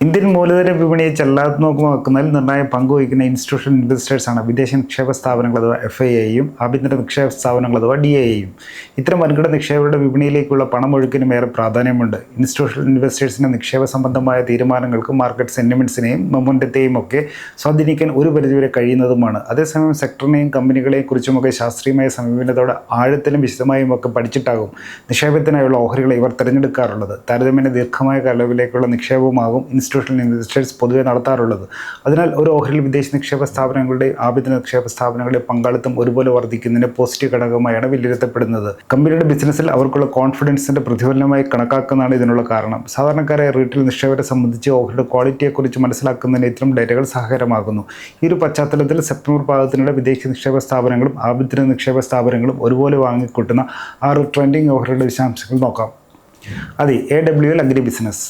Indian മൂലധന വിപണിയെ ചലനാത്മകമാക്കുന്നതിൽ നിർണായ പങ്കുവഹിക്കുന്ന institutional ഇൻവെസ്റ്റേഴ്സാണ് വിദേശ നിക്ഷേപ സ്ഥാപനങ്ങൾ അഥവാ എഫ് ഐ എയും ആഭ്യന്തര നിക്ഷേപ സ്ഥാപനങ്ങൾ അഥവാ ഡി എയും ഇത്തരം വൻകിട നിക്ഷേപകരുടെ വിപണിയിലേക്കുള്ള പണമൊഴുക്കിനും ഏറെ പ്രാധാന്യമുണ്ട്. ഇൻസ്റ്റിറ്റ്യൂഷൻ ഇൻവെസ്റ്റേഴ്സിന്റെ നിക്ഷേപ സംബന്ധമായ തീരുമാനങ്ങൾക്ക് മാർക്കറ്റ് സെന്റിമെന്റ്സിനെയും മൊമെന്റത്തെയും ഒക്കെ സ്വാധീനിക്കാൻ ഒരു പരിധിവരെ കഴിയുന്നതുമാണ്. അതേസമയം സെക്ടറിനെയും കമ്പനികളെയും കുറിച്ചുമൊക്കെ ശാസ്ത്രീയമായ സമീപനത്തോടെ ആഴത്തിലും വിശദമായും ഒക്കെ പഠിച്ചിട്ടാകും നിക്ഷേപത്തിനായുള്ള ഓഹരികളെ ഇവർ തിരഞ്ഞെടുക്കാറുള്ളത്. താരതമ്യേന ദീർഘമായ കാലയളവിലേക്കുള്ള നിക്ഷേപമാകും ഇൻസ്റ്റിറ്റ്യൂഷണൽ ഇൻവെസ്റ്റേഴ്സ് പൊതുവെ നടത്താറുള്ളത്. അതിനാൽ ഒരു ഓഹരിയിൽ വിദേശ നിക്ഷേപ സ്ഥാപനങ്ങളുടെ ആഭ്യന്തര നിക്ഷേപ സ്ഥാപനങ്ങളുടെ പങ്കാളിത്തം ഒരുപോലെ വർദ്ധിക്കുന്നതിന് പോസിറ്റീവ് ഘടകമായാണ് വിലയിരുത്തപ്പെടുന്നത്. കമ്പനിയുടെ ബിസിനസ്സിൽ അവർക്കുള്ള കോൺഫിഡൻസിന്റെ പ്രതിഫലനമായി കണക്കാക്കുന്നതാണ് ഇതിനുള്ള കാരണം. സാധാരണക്കാരായ റീറ്റെയിൽ നിക്ഷേപരെ സംബന്ധിച്ച് ഓഹരിയുടെ ക്വാളിറ്റിയെക്കുറിച്ച് മനസ്സിലാക്കുന്നതിന് ഇത്തരം ഡേറ്റകൾ സഹായകരമാകുന്നു. ഈ ഒരു പശ്ചാത്തലത്തിൽ സെപ്റ്റംബർ പാദത്തിനിടെ വിദേശ നിക്ഷേപ സ്ഥാപനങ്ങളും ആഭ്യന്തര നിക്ഷേപ സ്ഥാപനങ്ങളും ഒരുപോലെ വാങ്ങിക്കൂട്ടുന്ന ആറ് ട്രെൻഡിങ് ഓഹരിയുടെ വിശദാംശങ്ങൾ നോക്കാം. അതെ A W L agri business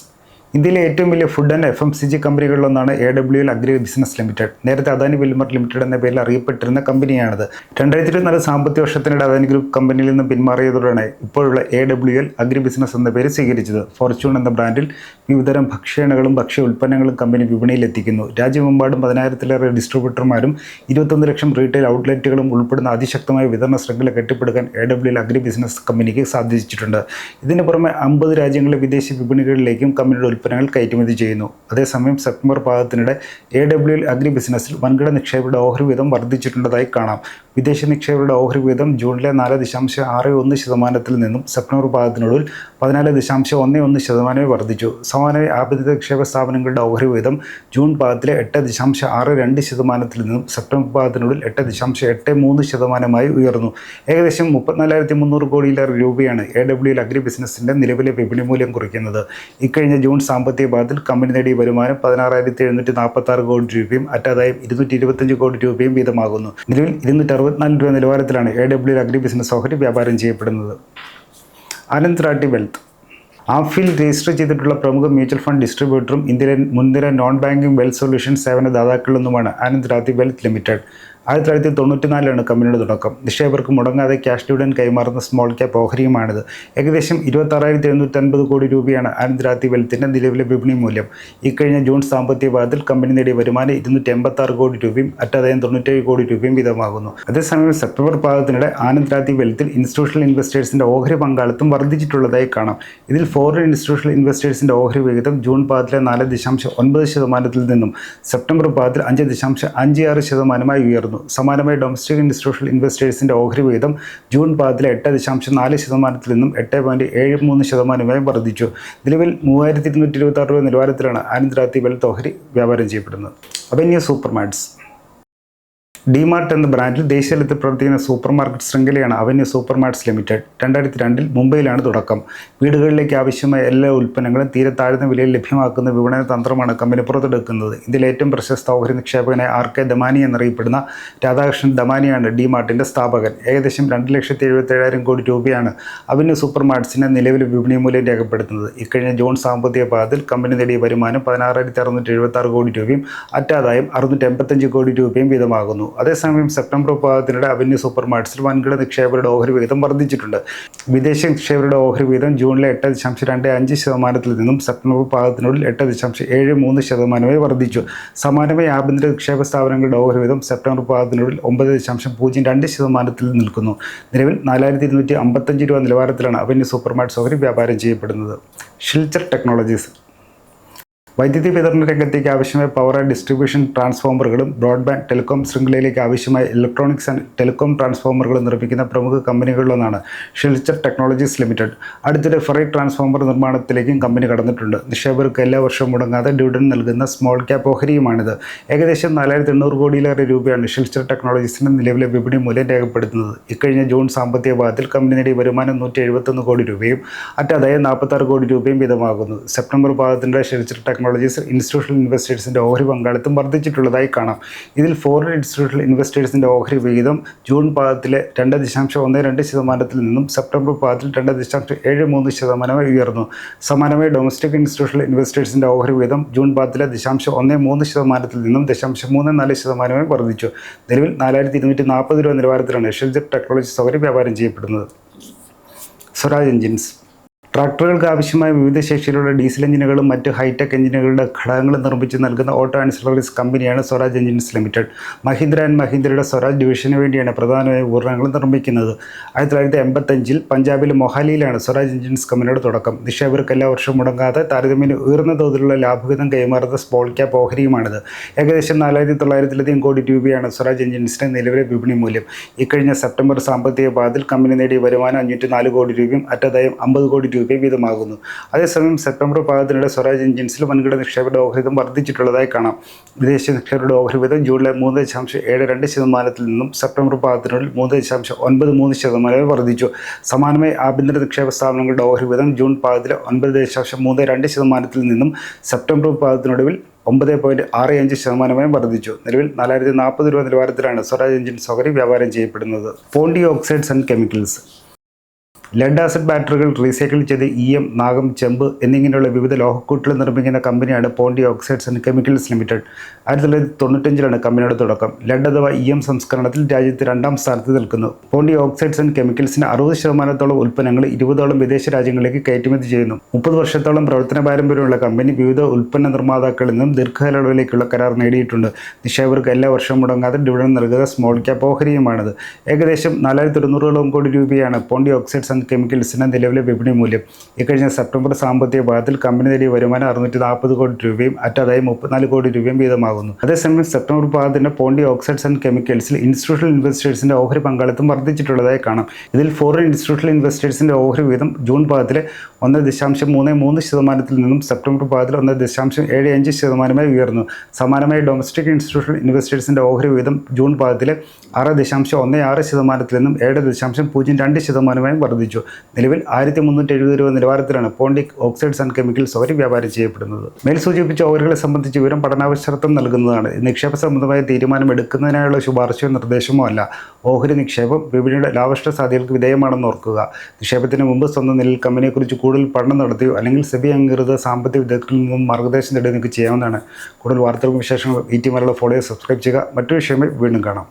ഇന്ത്യയിലെ ഏറ്റവും വലിയ food and F M C G കമ്പനികളിലൊന്നാണ് A W L agri business limited നേരത്തെ അദാനി വിൽമർ ലിമിറ്റഡ് എന്ന പേരിൽ അറിയപ്പെട്ടിരുന്ന കമ്പനിയാണിത്. രണ്ടായിരത്തി ഇരുപത്തിനാല് സാമ്പത്തിക വർഷത്തിനിടെ അദാനി ഗ്രൂപ്പ് കമ്പനിയിൽ നിന്ന് പിന്മാറിയതോടെയാണ് ഇപ്പോഴുള്ള A W L agri business എന്ന പേര് സ്വീകരിച്ചത്. ഫോർച്യൂൺ എന്ന ബ്രാൻഡിൽ വിവിധതരം ഭക്ഷ്യണകളും ഭക്ഷ്യ ഉൽപ്പന്നങ്ങളും കമ്പനി വിപണിയിൽ എത്തിക്കുന്നു രാജ്യമെമ്പാടും പതിനായിരത്തിലേറെ ഡിസ്ട്രിബ്യൂട്ടർമാരും ഇരുപത്തൊന്ന് ലക്ഷം റീറ്റെയിൽ ഔട്ട്ലെറ്റുകളും ഉൾപ്പെടുന്ന അതിശക്തമായ വിതരണ ശൃംഖല കെട്ടിപ്പടുക്കാൻ A W L agri business കമ്പനിക്ക് സാധിച്ചിട്ടുണ്ട്. ഇതിന് പുറമെ അമ്പത് രാജ്യങ്ങളിലെ വിദേശ വിപണികളിലേക്കും കമ്പനിയുടെ ഉൽപ്പന്നങ്ങൾ കയറ്റുമതി ചെയ്യുന്നു. അതേസമയം സെപ്റ്റംബർ പാദത്തിനിടെ എ ഡബ്ല്യു അഗ്രി ബിസിനസ്സിൽ വൻകിട നിക്ഷേപയുടെ ഓഹരി വീതം വർദ്ധിച്ചിട്ടുള്ളതായി കാണാം. വിദേശ നിക്ഷേപയുടെ ഓഹരി വീതം ജൂണിലെ നാല് ദശാംശം ആറ് ഒന്ന് ശതമാനത്തിൽ നിന്നും സെപ്റ്റംബർ പാദത്തിനുള്ളിൽ പതിനാല് ദശാംശം ഒന്ന് ഒന്ന് ശതമാനമായി വർദ്ധിച്ചു. സമാനമായി ആഭ്യന്തര നിക്ഷേപ സ്ഥാപനങ്ങളുടെ ഓഹരി വീതം ജൂൺ പാദത്തിലെ എട്ട് ദശാംശം ആറ് രണ്ട് ശതമാനത്തിൽ നിന്നും സെപ്റ്റംബർ പാദത്തിനുള്ളിൽ എട്ട് ദശാംശം എട്ട് മൂന്ന് ശതമാനമായി ഉയർന്നു. ഏകദേശം മുപ്പത്തിനാലായിരത്തി മുന്നൂറ് കോടിയിലേറെ രൂപയാണ് എ ഡബ്ല്യു അഗ്രി ബിസിനസിന്റെ നിലവിലെ വിപണി മൂല്യം കുറിക്കുന്നത്. ഇക്കഴിഞ്ഞ ജൂൺ സാമ്പത്തിക പാദത്തിൽ കമ്പനി നേടിയ വരുമാനം പതിനാറായിരത്തി എഴുന്നൂറ്റി നാൽപ്പത്തി ആറ് കോടി രൂപയും അറ്റാദായം ഇരുന്നൂറ്റി ഇരുപത്തഞ്ച് കോടി രൂപയും വീതമാകുന്നു. നിലവിൽ ഇരുന്നൂറ്റി അറുപത്തിനാല് രൂപ നിലവാരത്തിലാണ് എ ഡബ്ല്യു അഗ്രി ബിസിനസ് ഓഹരി വ്യാപാരം ചെയ്യപ്പെടുന്നത്. ആനന്ദ് വെൽത്ത് ആഫിൽ രജിസ്റ്റർ ചെയ്തിട്ടുള്ള പ്രമുഖ മ്യൂച്വൽ ഫണ്ട് ഡിസ്ട്രിബ്യൂട്ടറും ഇന്ത്യയിലെ മുൻനിര നോൺ ബാങ്കിംഗ് വെൽത്ത് സൊല്യൂഷൻ സേവന ദാതാക്കളിലൊന്നുമാണ് ആനന്ദ് വെൽത്ത് ലിമിറ്റഡ് ആയിരത്തി തൊള്ളായിരത്തി തൊണ്ണൂറ്റിനാലിലാണ് കമ്പനിയുടെ തുടക്കം. നിക്ഷേപകർക്ക് മുടങ്ങാതെ ക്യാഷ് ഡിവിഡൻ കൈമാറുന്ന സ്മോൾ ക്യാപ്പ് ഓഹരിയുമാണിത്. ഏകദേശം ഇരുപത്താറായിരത്തി എഴുന്നൂറ്റൻപത് കോടി രൂപയാണ് ആനന്ദ് റാത്തി വെൽത്തിന്റെ നിലവിലെ വിപണി മൂല്യം. ഇക്കഴിഞ്ഞ ജൂൺ സാമ്പത്തിക പാദത്തിൽ കമ്പനി നേടിയ വരുമാനം ഇരുന്നൂറ്റി എൺപത്തി ആറ് കോടി രൂപയും അറ്റാദായം തൊണ്ണൂറ്റേഴ് കോടി രൂപയും വീതമാകുന്നു. അതേസമയം സെപ്റ്റംബർ പാദത്തിനിടെ ആനന്ദ്രാത്തി വെൽത്തിൽ ഇൻസ്റ്റിറ്റ്യൂഷണൽ ഇൻവെസ്റ്റേഴ്സിന്റെ ഓഹരി പങ്കാളിത്തം വർദ്ധിച്ചിട്ടുള്ളതായി കാണാം. ഇതിൽ ഫോറിൻ ഇൻസ്റ്റിറ്റ്യൂഷണൽ ഇൻവെസ്റ്റേഴ്സിന്റെ ഓഹരി വിഹിതം ജൂൺ പാദത്തിലെ നാല് ദശാംശം ഒൻപത് ശതമാനത്തിൽ നിന്നും സെപ്റ്റംബർ പാദത്തിൽ അഞ്ച് ദശാംശം അഞ്ച് ആറ് ശതമാനമായി ഉയർന്നു. സമാനമായി ഡൊമസ്റ്റിക് ഇൻസ്റ്റിറ്റ്യൂഷണൽ ഇൻവെസ്റ്റേഴ്സിന്റെ ഓഹരി വിഹിതം ജൂൺ പാദത്തിലെ എട്ട് ദശാംശം നാല് ശതമാനത്തിൽ നിന്നും എട്ട് പോയിന്റ് ഏഴ് മൂന്ന് ശതമാനമായി വർദ്ധിച്ചു. നിലവിൽ മൂവായിരത്തി ഇരുന്നൂറ്റി ഇരുപത്തി ആറ് രൂപ നിലവാരത്തിലാണ് ആനന്ദ്രാത്തി വെൽത്ത് ഓഹരി വ്യാപാരം ചെയ്യപ്പെടുന്നത്. അവന്യൂ സൂപ്പർ മാർട്സ് ഡിമാർട്ട് എന്ന ബ്രാൻഡിൽ ദേശീയതലത്തിൽ പ്രവർത്തിക്കുന്ന സൂപ്പർ മാർക്കറ്റ് ശൃംഖലയാണ് അവന്യൂ സൂപ്പർ മാർട്ട്സ് ലിമിറ്റഡ് രണ്ടായിരത്തി രണ്ടിൽ മുംബൈയിലാണ് തുടക്കം. വീടുകളിലേക്ക് ആവശ്യമായ എല്ലാ ഉൽപ്പന്നങ്ങളും തീരെ താഴ്ന്ന വിലയിൽ ലഭ്യമാക്കുന്ന വിപണന തന്ത്രമാണ് കമ്പനി പുറത്തെടുക്കുന്നത്. ഇതിൽ ഏറ്റവും പ്രശസ്ത ഓഹരി നിക്ഷേപകനായ ആർ കെ ദമാനി എന്നറിയപ്പെടുന്ന രാധാകൃഷ്ണൻ ദമാനിയാണ് ഡിമാർട്ടിന്റെ സ്ഥാപകൻ. ഏകദേശം രണ്ട് ലക്ഷത്തി എഴുപത്തേഴായിരം കോടി രൂപയാണ് അവന്യൂ സൂപ്പർ മാർട്ട്സിന്റെ നിലവിലെ വിപണി മൂല്യം രേഖപ്പെടുത്തുന്നത്. ഇക്കഴിഞ്ഞ ജൂൺ സാമ്പത്തിക പാദത്തിൽ കമ്പനി നേടിയ വരുമാനം പതിനാറായിരത്തി അറുന്നൂറ്റി എഴുപത്തി ആറ് കോടി രൂപയും അറ്റാദായം അറുന്നൂറ്റി എൺപത്തഞ്ച് കോടി രൂപയും വീതമാകുന്നു. അതേസമയം സെപ്റ്റംബർ പാദത്തിനിടെ അവന്യൂ സൂപ്പർ മാർട്സിൽ വൻകിട നിക്ഷേപകരുടെ ഓഹരി വിഹിതം വർദ്ധിച്ചിട്ടുണ്ട്. വിദേശ നിക്ഷേപകരുടെ ഓഹരി വിഹിതം ജൂണിലെ എട്ട് ദശാംശം രണ്ട് അഞ്ച് ശതമാനത്തിൽ നിന്നും സെപ്റ്റംബർ പാദത്തിനുള്ളിൽ എട്ട് ദശാംശം ഏഴ് മൂന്ന് ശതമാനമായി വർദ്ധിച്ചു. സമാനമായി ആഭ്യന്തര നിക്ഷേപ സ്ഥാപനങ്ങളുടെ ഓഹരി വിഹിതം സെപ്റ്റംബർ പാദത്തിനുള്ളിൽ ഒമ്പത് ദശാംശം പൂജ്യം രണ്ട് ശതമാനത്തിൽ നിൽക്കുന്നു. നിലവിൽ നാലായിരത്തി ഇരുന്നൂറ്റി അമ്പത്തഞ്ച് രൂപ നിലവാരത്തിലാണ് അവന്യൂ സൂപ്പർ മാർട്സ് ഓഹരി വ്യാപാരം ചെയ്യപ്പെടുന്നത്. ഷിൽച്ചർ ടെക്നോളജീസ് വൈദ്യുതി വിതരണ രംഗത്തേക്ക് ആവശ്യമായ പവർ ആൻഡ് ഡിസ്ട്രിബ്യൂഷൻ ട്രാൻസ്ഫോമറുകളും ബ്രോഡ്ബാൻഡ് ടെലികോം ശൃംഖലയിലേക്ക് ആവശ്യമായ ഇലക്ട്രോണിക്സ് ആൻഡ് ടെലികോം ട്രാൻസ്ഫോമറുകളും നിർമ്മിക്കുന്ന പ്രമുഖ കമ്പനികളിലൊന്നാണ് ഷിൽച്ചർ ടെക്നോളജീസ് ലിമിറ്റഡ് അടുത്തിടെ ഫറൈറ്റ് ട്രാൻസ്ഫോമർ നിർമ്മാണത്തിലേക്കും കമ്പനി കടന്നിട്ടുണ്ട്. നിക്ഷേപകർക്ക് എല്ലാ വർഷവും മുടങ്ങാതെ ഡിവിഡൻ നൽകുന്ന സ്മോൾ ക്യാപ് ഓഹരിയുമാണിത്. ഏകദേശം നാലായിരത്തി എണ്ണൂറ് കോടിയിലേറെ രൂപയാണ് ഷിൽച്ചർ ടെക്നോളജീസിന്റെ നിലവിലെ വിപണി മൂല്യം രേഖപ്പെടുത്തുന്നത്. ഇക്കഴിഞ്ഞ ജൂൺ സാമ്പത്തിക പാദത്തിൽ കമ്പനി നേടിയ വരുമാനം നൂറ്റി എഴുപത്തൊന്ന് കോടി രൂപയും അറ്റാതായ നാൽപ്പത്താറ് കോടി രൂപയും വീതമാകുന്നു. സെപ്റ്റംബർ ഭാഗത്തിന്റെ ഷിൽച്ചർ ടെക്നോളജീസ് ഇൻസ്റ്റിറ്റ്യൂഷണൽ ഇൻവെസ്റ്റേഴ്സിന്റെ ഓഹരി പങ്കാളിത്തം വർദ്ധിച്ചിട്ടുള്ളതായി കാണാം. ഇതിൽ ഫോറിൻ ഇൻസ്റ്റിറ്റ്യൂഷണൽ ഇൻവെസ്റ്റേഴ്സിന്റെ ഓഹരി വിഹിതം ജൂൺ പാദത്തിലെ രണ്ട് ദശാംശം ഒന്ന് രണ്ട് ശതമാനത്തിൽ നിന്നും സെപ്റ്റംബർ പാദത്തിൽ രണ്ട് ദശാംശം ഏഴ് മൂന്ന് ശതമാനമായി ഉയർന്നു. സമാനമായി ഡൊമസ്റ്റിക് ഇൻസ്റ്റിറ്റ്യൂഷണൽ ഇൻവെസ്റ്റേഴ്സിന്റെ ഓഹരി വിഹിതം ജൂൺ പാദത്തിലെ ദശാംശം ഒന്ന് മൂന്ന് ശതമാനത്തിൽ നിന്നും ദശാംശം മൂന്ന് നാല് ശതമാനമായി വർദ്ധിച്ചു. നിലവിൽ നാലായിരത്തി ഇരുന്നൂറ്റി നാൽപ്പത് രൂപ നിലവാരത്തിലാണ് ഷെൽജർ ടെക്നോളജി സൗകര്യം വ്യാപാരം ചെയ്യപ്പെടുന്നത്. സ്വരാജ് എഞ്ചിൻസ് ട്രാക്ടറുകൾക്ക് ആവശ്യമായ വിവിധ ശേഷിയിലുള്ള ഡീസൽ എഞ്ചിനുകളും മറ്റ് ഹൈടെക് എഞ്ചിനുകളുടെ ഘടകങ്ങൾ നിർമ്മിച്ച് നൽകുന്ന ഓട്ടോ ആൻസിലറീസ് കമ്പനിയാണ് Swaraj engines limited. Mahindra and മഹീന്ദ്രയുടെ Swaraj ഡിവിഷന് വേണ്ടിയാണ് പ്രധാനമായും ഉപകരണങ്ങൾ നിർമ്മിക്കുന്നത്. ആയിരത്തി തൊള്ളായിരത്തി എൺപത്തഞ്ചിൽ പഞ്ചാബിലെ മൊഹാലിയിലാണ് സ്വരാജ് എഞ്ചിൻസ് കമ്പനിയുടെ തുടക്കം. നിക്ഷേപകർക്ക് എല്ലാ വർഷവും മുടങ്ങാതെ താരതമ്യേന ഉയർന്ന തോതിലുള്ള ലാഭവിധം കൈമാറുന്ന സ്പോൾ ക്യാപ്പ് ഓഹരിയുമാണിത്. ഏകദേശം നാലായിരത്തി തൊള്ളായിരത്തിലധികം കോടി രൂപയാണ് സ്വരാജ് എഞ്ചിൻസിന്റെ നിലവിലെ വിപണി മൂല്യം. ഇക്കഴിഞ്ഞ സെപ്റ്റംബർ സാമ്പത്തിക പാദത്തിൽ കമ്പനി നേടിയ വരുമാനം അഞ്ഞൂറ്റി നാല് കോടി രൂപയും അറ്റദായം അമ്പത് കോടി രൂപയും വീതമാകുന്നു അതേസമയം സെപ്റ്റംബർ പാദത്തിനിടെ സ്വരാജ് എഞ്ചിൻസിൽ വൻകിട നിക്ഷേപയുടെ ഓഹരിതം വർദ്ധിച്ചിട്ടുള്ളതായി കാണാം. വിദേശ നിക്ഷേപരുടെ ഓഹരി വീതം ജൂണിലെ മൂന്ന് ദശാംശം ഏഴ് രണ്ട് ശതമാനത്തിൽ നിന്നും സെപ്റ്റംബർ പാദത്തിനുള്ളിൽ മൂന്ന് ദശാംശം ഒൻപത് മൂന്ന് ശതമാനമായി വർദ്ധിച്ചു. സമാനമായി ആഭ്യന്തര നിക്ഷേപ സ്ഥാപനങ്ങളുടെ ഓഹരി വീതം ജൂൺ പാദത്തിലെ ഒൻപത് ദശാംശം മൂന്ന് രണ്ട് ശതമാനത്തിൽ നിന്നും സെപ്റ്റംബർ പാദത്തിനൊടുവിൽ ഒമ്പത് പോയിന്റ് ആറ് അഞ്ച് ശതമാനമായും വർദ്ധിച്ചു. നിലവിൽ നാലായിരത്തി നാൽപ്പത് രൂപ നിലവാരത്തിലാണ് സ്വരാജ് എഞ്ചിൻ സൗകര്യം വ്യാപാരം ചെയ്യപ്പെടുന്നത്. Pondy oxides and chemicals lead acid ബാറ്ററികൾ റീസൈക്കിൾ ചെയ്ത് ഇ എം നാഗം ചെമ്പ് എന്നിങ്ങനെയുള്ള വിവിധ ലോഹക്കൂട്ടുകൾ നിർമ്മിക്കുന്ന കമ്പനിയാണ് പോണ്ടി ഓക്സൈഡ്സ് ആൻഡ് കെമിക്കൽസ് ലിമിറ്റഡ്. ആയിരത്തി തൊള്ളായിരത്തി തൊണ്ണൂറ്റഞ്ചിലാണ് കമ്പനിയുടെ തുടക്കം. ലെഡ് അഥവാ ഇ എം സംസ്കരണത്തിൽ രാജ്യത്ത് രണ്ടാം സ്ഥാനത്ത് നിൽക്കുന്നു. പോണ്ടി ഓക്സൈഡ്സ് ആൻഡ് കെമിക്കൽസിന് അറുപത് ശതമാനത്തോളം ഉൽപ്പന്നങ്ങൾ ഇരുപതോളം വിദേശ രാജ്യങ്ങളിലേക്ക് കയറ്റുമതി ചെയ്യുന്നു. മുപ്പത് വർഷത്തോളം പ്രവർത്തന പാരമ്പര്യമുള്ള കമ്പനി വിവിധ ഉൽപ്പന്ന നിർമ്മാതാക്കളിൽ നിന്നും ദീർഘകാലയളവിലേക്കുള്ള കരാർ നേടിയിട്ടുണ്ട്. നിക്ഷേപകർക്ക് എല്ലാ വർഷവും മുടങ്ങാതെ ഡിവിഡൻ നൽകുന്ന സ്മോൾ ക്യാപ് ഓഹരിയുമാണിത്. ഏകദേശം നാലായിരത്തി തൊണ്ണൂറോളം കോടി രൂപയാണ് പോണ്ടി ഓക്സൈഡ്സ് ആൻഡ് കെമിക്കൽസിന് നിലവിലെ വിപണി മൂല്യം. ഇക്കഴിഞ്ഞ സെപ്റ്റംബർ സാമ്പത്തിക പാദത്തിൽ കമ്പനി നേടിയ വരുമാനം അറുന്നൂറ്റി നാൽപ്പത് കോടി രൂപയും അറ്റാതായി മുപ്പത്തിനാല് കോടി രൂപയും വീതമാകുന്നു. അതേസമയം സെപ്റ്റംബർ പാദത്തിന്റെ പോണ്ടി ഓക്സൈഡ്സ് ആൻഡ് കെമിക്കൽസിൽ ഇൻസ്റ്റിറ്റ്യൂഷണൽ ഇൻവെസ്റ്റേഴ്സിന്റെ ഓഹരി പങ്കാളിത്തം വർദ്ധിച്ചിട്ടുള്ളതായി കാണാം. ഇതിൽ ഫോറിൻ ഇൻസ്റ്റിറ്റ്യൂഷണൽ ഇൻവെസ്റ്റേഴ്സിന്റെ ഓഹരി വീതം ജൂൺ പാദത്തിലെ ഒന്ന് ദശാംശം മൂന്ന് മൂന്ന് ശതമാനത്തിൽ നിന്നും സെപ്റ്റംബർ പാദത്തിൽ ഒന്ന് ദശാംശം ഏഴ് അഞ്ച് ശതമാനമായി ഉയർന്നു. സമാനമായി ഡൊമസ്റ്റിക് ഇൻസ്റ്റിറ്റ്യൂഷണൽ ഇൻവെസ്റ്റേഴ്സിന്റെ ഓഹരി വീതം ജൂൺ പാദത്തിലെ ആറ് ദശാംശം ഒന്ന് ആറ് ശതമാനത്തിൽ നിന്നും ഏഴ് ദശാംശം പൂജ്യം രണ്ട് ശതമാനമായും വർദ്ധിച്ചു. നിലവിൽ ആയിരത്തി മുന്നൂറ്റി എഴുപത് രൂപ നിലവാരത്തിലാണ് പോണ്ടിക് ഓക്സൈഡ്സ് ആൻഡ് കെമിക്കൽസ് ഓഹരി വ്യാപാരം ചെയ്യപ്പെടുന്നത്. മേൽ സൂചിപ്പിച്ച ഓഹരികളെ സംബന്ധിച്ച് വിവരം പഠനാവശ്യത്വം നൽകുന്നതാണ്. നിക്ഷേപ സംബന്ധമായ തീരുമാനം എടുക്കുന്നതിനായുള്ള ശുപാർശയോ നിർദ്ദേശമോ അല്ല. ഓഹരി നിക്ഷേപം വിപണിയുടെ ലാഭഷ്ട സാധ്യതകൾക്ക് വിധേയമാണെന്ന് ഓർക്കുക. നിക്ഷേപത്തിന് മുമ്പ് സ്വന്തം നിലയിൽ കമ്പനിയെക്കുറിച്ച് കൂടുതൽ പഠനം നടത്തിയോ അല്ലെങ്കിൽ സെബി അംഗീകൃത സാമ്പത്തിക വിദഗ്ധരിൽ നിന്നും മാർഗനിർദ്ദേശം നേടി നിങ്ങൾക്ക് ചെയ്യാവുന്നതാണ്. കൂടുതൽ വാർത്തകളും വിശേഷങ്ങളും ഈ ടി മലയാളം ഫോളോ സബ്സ്ക്രൈബ് ചെയ്യുക. മറ്റൊരു വിഷയമായി വീണ്ടും കാണാം.